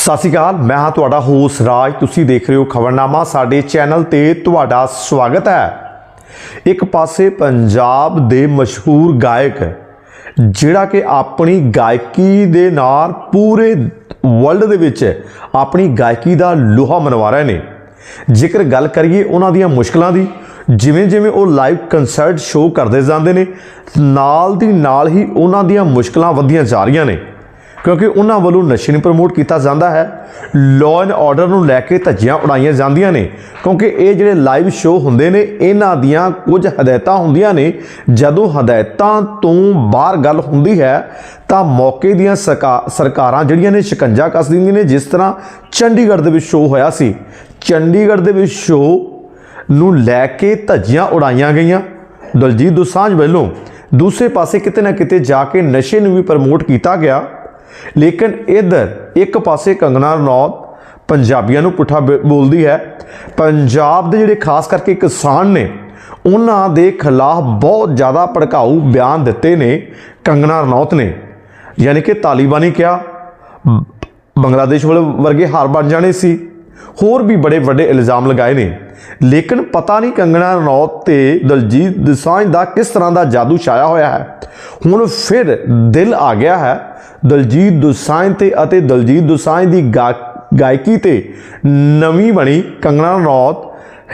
ਸਤਿ ਸ਼੍ਰੀ ਅਕਾਲ, ਮੈਂ ਹਾਂ ਤੁਹਾਡਾ ਹੋਸ ਰਾਜ। ਤੁਸੀਂ ਦੇਖ ਰਹੇ ਹੋ ਖਬਰਨਾਮਾ। ਸਾਡੇ ਚੈਨਲ ਤੇ ਤੁਹਾਡਾ ਸਵਾਗਤ ਹੈ। ਇੱਕ ਪਾਸੇ ਪੰਜਾਬ ਦੇ ਮਸ਼ਹੂਰ ਗਾਇਕ, ਜਿਹੜਾ ਕਿ ਆਪਣੀ ਗਾਇਕੀ ਦੇ ਨਾਲ ਪੂਰੇ ਵਰਲਡ ਦੇ ਵਿੱਚ ਆਪਣੀ ਗਾਇਕੀ ਦਾ ਲੋਹਾ ਮਨਵਾ ਰਹੇ ਨੇ। ਜੇਕਰ ਗੱਲ ਕਰੀਏ ਉਹਨਾਂ ਦੀਆਂ ਮੁਸ਼ਕਲਾਂ ਦੀ ਜਿਵੇਂ ਜਿਵੇਂ ਉਹ ਲਾਈਵ ਕਨਸਰਟ ਸ਼ੋਅ ਕਰਦੇ ਜਾਂਦੇ ਨੇ, ਨਾਲ ਦੀ ਨਾਲ ਹੀ ਉਹਨਾਂ ਦੀਆਂ ਮੁਸ਼ਕਲਾਂ ਵਧਦੀਆਂ ਜਾ ਰਹੀਆਂ ਨੇ। ਕਿਉਂਕਿ ਉਹਨਾਂ ਵੱਲੋਂ ਨਸ਼ੇ ਨੂੰ ਪ੍ਰਮੋਟ ਕੀਤਾ ਜਾਂਦਾ ਹੈ। ਲਾਅ ਐਂਡ ਆਰਡਰ ਨੂੰ ਲੈ ਕੇ ਧੱਜੀਆਂ ਉਡਾਈਆਂ ਜਾਂਦੀਆਂ ਨੇ। ਕਿਉਂਕਿ ਇਹ ਜਿਹੜੇ ਲਾਈਵ ਸ਼ੋਅ ਹੁੰਦੇ ਨੇ, ਇਹਨਾਂ ਦੀਆਂ ਕੁਝ ਹਦਾਇਤਾਂ ਹੁੰਦੀਆਂ ਨੇ। ਜਦੋਂ ਹਦਾਇਤਾਂ ਤੋਂ ਬਾਹਰ ਗੱਲ ਹੁੰਦੀ ਹੈ, ਤਾਂ ਮੌਕੇ ਦੀਆਂ ਸਰਕਾ- ਸਰਕਾਰਾਂ ਜਿਹੜੀਆਂ ਨੇ ਸ਼ਿਕੰਜਾ ਕੱਸ ਦਿੰਦੀਆਂ ਨੇ। ਜਿਸ ਤਰ੍ਹਾਂ ਚੰਡੀਗੜ੍ਹ ਦੇ ਵਿੱਚ ਸ਼ੋਅ ਹੋਇਆ ਸੀ। ਚੰਡੀਗੜ੍ਹ ਦੇ ਵਿੱਚ ਸ਼ੋਅ ਨੂੰ ਲੈ ਕੇ ਧੱਜੀਆਂ ਉਡਾਈਆਂ ਗਈਆਂ। ਦਲਜੀਤ ਦੋਸਾਂਝ ਵੱਲੋਂ ਦੂਸਰੇ ਪਾਸੇ ਕਿਤੇ ਨਾ ਕਿਤੇ ਜਾ ਕੇ ਨਸ਼ੇ ਨੂੰ ਵੀ ਪ੍ਰਮੋਟ ਕੀਤਾ ਗਿਆ। ਲੇਕਿਨ ਇਧਰ ਇੱਕ ਪਾਸੇ ਕੰਗਨਾ ਰਣੌਤ ਪੰਜਾਬੀਆਂ ਨੂੰ ਪੁੱਠਾ ਬ- ਬੋਲਦੀ ਹੈ। ਪੰਜਾਬ ਦੇ ਜਿਹੜੇ ਖਾਸ ਕਰਕੇ ਕਿਸਾਨ ਨੇ, ਉਹਨਾਂ ਦੇ ਖਿਲਾਫ ਬਹੁਤ ਜ਼ਿਆਦਾ ਭੜਕਾਊ ਬਿਆਨ ਦਿੱਤੇ ਨੇ ਕੰਗਨਾ ਰਣੌਤ ਨੇ। ਯਾਨੀ ਕਿ ਤਾਲਿਬਾਨੀ ਕਿਹਾ, ਬੰਗਲਾਦੇਸ਼ ਵਾਲੇ ਵਰਗੇ ਹਾਰ ਬਣ ਜਾਣੇ ਸੀ। ਹੋਰ ਵੀ ਬੜੇ ਵੱਡੇ ਇਲਜ਼ਾਮ ਲਗਾਏ ਨੇ। ਲੇਕਿਨ ਪਤਾ ਨਹੀਂ ਕੰਗਣਾ ਰਣੌਤ ਤੇ ਦਲਜੀਤ ਦੋਸਾਂਝ ਦਾ ਕਿਸ ਤਰ੍ਹਾਂ ਦਾ ਜਾਦੂ ਛਾਇਆ ਹੋਇਆ ਹੈ। ਹੁਣ ਫਿਰ ਦਿਲ ਆ ਗਿਆ ਹੈ ਦਲਜੀਤ ਦੋਸਾਂਝ ਤੇ ਅਤੇ ਦਲਜੀਤ ਦੋਸਾਂਝ ਦੀ ਗਾ- ਗਾਇਕੀ ਤੇ ਨਵੀਂ ਬਣੀ ਕੰਗਣਾ ਰਣੌਤ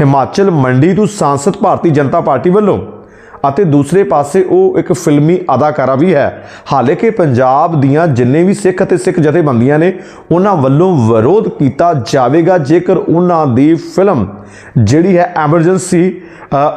ਹਿਮਾਚਲ ਮੰਡੀ ਤੋਂ ਸਾਂਸਦ ਭਾਰਤੀ ਜਨਤਾ ਪਾਰਟੀ ਵੱਲੋਂ। ਅਤੇ ਦੂਸਰੇ ਪਾਸੇ ਉਹ ਇੱਕ ਫਿਲਮੀ ਅਦਾਕਾਰਾ ਵੀ ਹੈ। ਹਾਲੇ ਕਿ ਪੰਜਾਬ ਦੀਆਂ ਜਿੰਨੇ ਵੀ ਸਿੱਖ ਅਤੇ ਸਿੱਖ ਜਥੇਬੰਦੀਆਂ ਨੇ, ਉਹਨਾਂ ਵੱਲੋਂ ਵਿਰੋਧ ਕੀਤਾ ਜਾਵੇਗਾ ਜੇਕਰ ਉਹਨਾਂ ਦੀ ਫਿਲਮ ਜਿਹੜੀ ਹੈ ਐਮਰਜੈਂਸੀ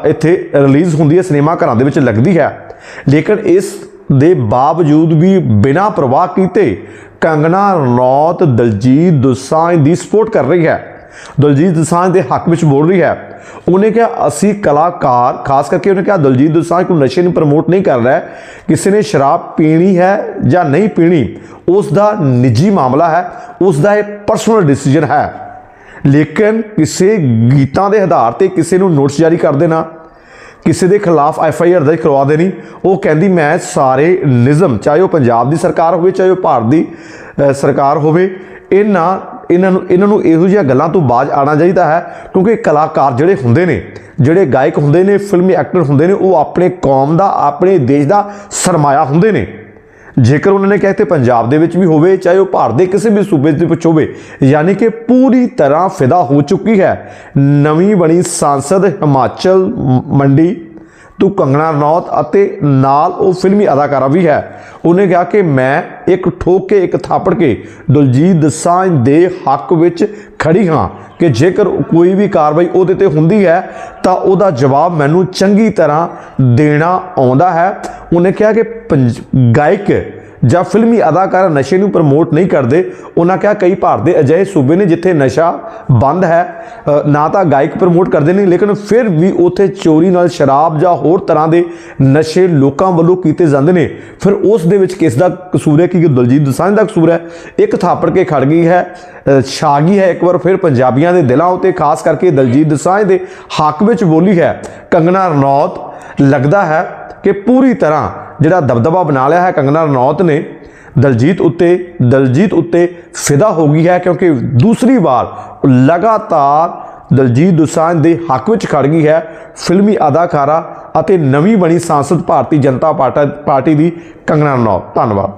ਇੱਥੇ ਰਿਲੀਜ਼ ਹੁੰਦੀ ਹੈ, ਸਿਨੇਮਾ ਘਰਾਂ ਦੇ ਵਿੱਚ ਲੱਗਦੀ ਹੈ। ਲੇਕਿਨ ਇਸ ਦੇ ਬਾਵਜੂਦ ਵੀ ਬਿਨਾਂ ਪ੍ਰਵਾਹ ਕੀਤੇ ਕੰਗਨਾ ਰਣੌਤ ਦਲਜੀਤ ਦੋਸਾਂਝ ਦੀ ਸਪੋਰਟ ਕਰ ਰਹੀ ਹੈ। ਦਲਜੀਤ ਦੋਸਾਂਝ ਦੇ ਹੱਕ ਵਿੱਚ ਬੋਲ ਰਹੀ ਹੈ। ਉਹਨੇ ਕਿਹਾ, ਅਸੀਂ ਕਲਾਕਾਰ, ਖਾਸ ਕਰਕੇ ਉਹਨੇ ਕਿਹਾ, ਦਲਜੀਤ ਦੋਸਾਂਝ ਕੋਈ ਨਸ਼ੇ ਨੂੰ ਪ੍ਰਮੋਟ ਨਹੀਂ ਕਰ ਰਿਹਾ ਕਿਸੇ ਨੇ ਸ਼ਰਾਬ ਪੀਣੀ ਹੈ ਜਾਂ ਨਹੀਂ ਪੀਣੀ, ਉਸ ਦਾ ਨਿੱਜੀ ਮਾਮਲਾ ਹੈ। ਉਸ ਦਾ ਇਹ ਪਰਸਨਲ ਡਿਸੀਜਨ ਹੈ। ਲੇਕਿਨ ਕਿਸੇ ਗੀਤਾਂ ਦੇ ਆਧਾਰ ਤੇ ਕਿਸੇ ਨੂੰ ਨੋਟਿਸ ਜਾਰੀ ਕਰ ਦੇਣਾ ਕਿਸੇ ਦੇ ਖਿਲਾਫ ਐਫ ਆਈ ਆਰ ਦਰਜ ਕਰਵਾ ਦੇਣੀ। ਉਹ ਕਹਿੰਦੀ, ਮੈਂ ਸਾਰੇ ਨਿਜ਼ਮ, ਚਾਹੇ ਉਹ ਪੰਜਾਬ ਦੀ ਸਰਕਾਰ ਹੋਵੇ, ਚਾਹੇ ਉਹ ਭਾਰਤ ਦੀ ਸਰਕਾਰ ਹੋਵੇ, ਇਹਨਾਂ ਇਹਨਾਂ ਨੂੰ ਇਹਨਾਂ ਨੂੰ ਇਹੋ ਜਿਹੀਆਂ ਗੱਲਾਂ ਤੋਂ ਬਾਜ ਆਉਣਾ ਚਾਹੀਦਾ ਹੈ, ਕਿਉਂਕਿ ਕਲਾਕਾਰ ਜਿਹੜੇ ਹੁੰਦੇ ਨੇ, ਜਿਹੜੇ ਗਾਇਕ ਹੁੰਦੇ ਨੇ, ਫਿਲਮੀ ਐਕਟਰ ਹੁੰਦੇ ਨੇ, ਉਹ ਆਪਣੇ ਕੌਮ ਦਾ, ਆਪਣੇ ਦੇਸ਼ ਦਾ ਸਰਮਾਇਆ ਹੁੰਦੇ ਨੇ। ਜੇਕਰ ਉਹਨਾਂ ਨੇ ਕਹੇ ਤੇ ਪੰਜਾਬ ਦੇ ਵਿੱਚ ਵੀ ਹੋਵੇ, ਚਾਹੇ ਉਹ ਭਾਰਤ ਦੇ ਕਿਸੇ ਵੀ ਸੂਬੇ ਦੇ ਵਿੱਚ ਹੋਵੇ, ਯਾਨੀ ਕਿ ਪੂਰੀ ਤਰ੍ਹਾਂ ਫਿਦਾ ਹੋ ਚੁੱਕੀ ਹੈ। ਨਵੀਂ ਬਣੀ ਸੰਸਦ ਹਿਮਾਚਲ ਮੰਡੀ, ਤੂੰ ਕੰਗਣਾ ਰਣੌਤ ਅਤੇ ਨਾਲ ਉਹ ਫਿਲਮੀ ਅਦਾਕਾਰਾ ਵੀ ਹੈ। ਉਹਨੇ ਕਿਹਾ ਕਿ ਮੈਂ ਇੱਕ ਠੋਕ ਕੇ ਇੱਕ ਥਾਪੜ ਕੇ ਦਲਜੀਤ ਦੋਸਾਂਝ ਦੇ ਹੱਕ ਵਿੱਚ ਖੜੀ ਹਾਂ ਕਿ ਜੇਕਰ ਕੋਈ ਵੀ ਕਾਰਵਾਈ ਉਹਦੇ ਤੇ ਹੁੰਦੀ ਹੈ, ਤਾਂ ਉਹਦਾ ਜਵਾਬ ਮੈਨੂੰ ਚੰਗੀ ਤਰ੍ਹਾਂ ਦੇਣਾ ਆਉਂਦਾ ਹੈ। ਉਹਨੇ ਕਿਹਾ ਕਿ ਪੰਜ- ਗਾਇਕ ਜਾਂ ਫਿਲਮੀ ਅਦਾਕਾਰ ਨਸ਼ੇ ਨੂੰ ਪ੍ਰਮੋਟ ਨਹੀਂ ਕਰਦੇ। ਉਹਨਾਂ ਕਿਹਾ ਕਈ ਭਾਰਤ ਦੇ ਅਜਿਹੇ ਸੂਬੇ ਨੇ ਜਿੱਥੇ ਨਸ਼ਾ ਬੰਦ ਹੈ। ਨਾ ਤਾਂ ਗਾਇਕ ਪ੍ਰਮੋਟ ਕਰਦੇ ਨੇ, ਲੇਕਿਨ ਫਿਰ ਵੀ ਉੱਥੇ ਚੋਰੀ ਨਾਲ ਸ਼ਰਾਬ ਜਾਂ ਹੋਰ ਤਰ੍ਹਾਂ ਦੇ ਨਸ਼ੇ ਲੋਕਾਂ ਵੱਲੋਂ ਕੀਤੇ ਜਾਂਦੇ ਨੇ। ਫਿਰ ਉਸ ਦੇ ਵਿੱਚ ਕਿਸ ਦਾ ਕਸੂਰ ਹੈ? ਕਿ ਦਲਜੀਤ ਦਸਾਂਝ ਦਾ ਕਸੂਰ ਹੈ। ਇੱਕ ਥਾਪੜ ਕੇ ਖੜ ਗਈ ਹੈ ਛਾਗੀ ਹੈ ਇੱਕ ਵਾਰ, ਫਿਰ ਪੰਜਾਬੀਆਂ ਦੇ ਦਿਲਾਂ ਉਤੇ, ਖਾਸ ਕਰਕੇ ਦਲਜੀਤ ਦਸਾਂਝ ਦੇ ਹੱਕ ਵਿੱਚ ਬੋਲੀ ਹੈ। ਕੰਗਣਾ ਰਣੌਤ ਲੱਗਦਾ ਹੈ। ਕਿ ਪੂਰੀ ਤਰ੍ਹਾਂ ਜਿਹੜਾ ਦਬਦਬਾ ਬਣਾ ਲਿਆ ਹੈ ਕੰਗਨਾ ਰਣੌਤ ਨੇ, ਦਲਜੀਤ ਉੱਤੇ ਦਲਜੀਤ ਉੱਤੇ ਫਿਦਾ ਹੋ ਗਈ ਹੈ ਕਿਉਂਕਿ ਦੂਸਰੀ ਵਾਰ ਲਗਾਤਾਰ ਦਲਜੀਤ ਦੁਸਾਂਝ ਦੇ ਹੱਕ ਵਿੱਚ ਖੜ ਗਈ ਹੈ। ਫਿਲਮੀ ਅਦਾਕਾਰਾ ਅਤੇ ਨਵੀਂ ਬਣੀ ਸੰਸਦ ਭਾਰਤੀ ਜਨਤਾ ਪਾਰਟਾ- ਪਾਰਟੀ ਦੀ ਕੰਗਨਾ ਰਣੌਤ। ਧੰਨਵਾਦ।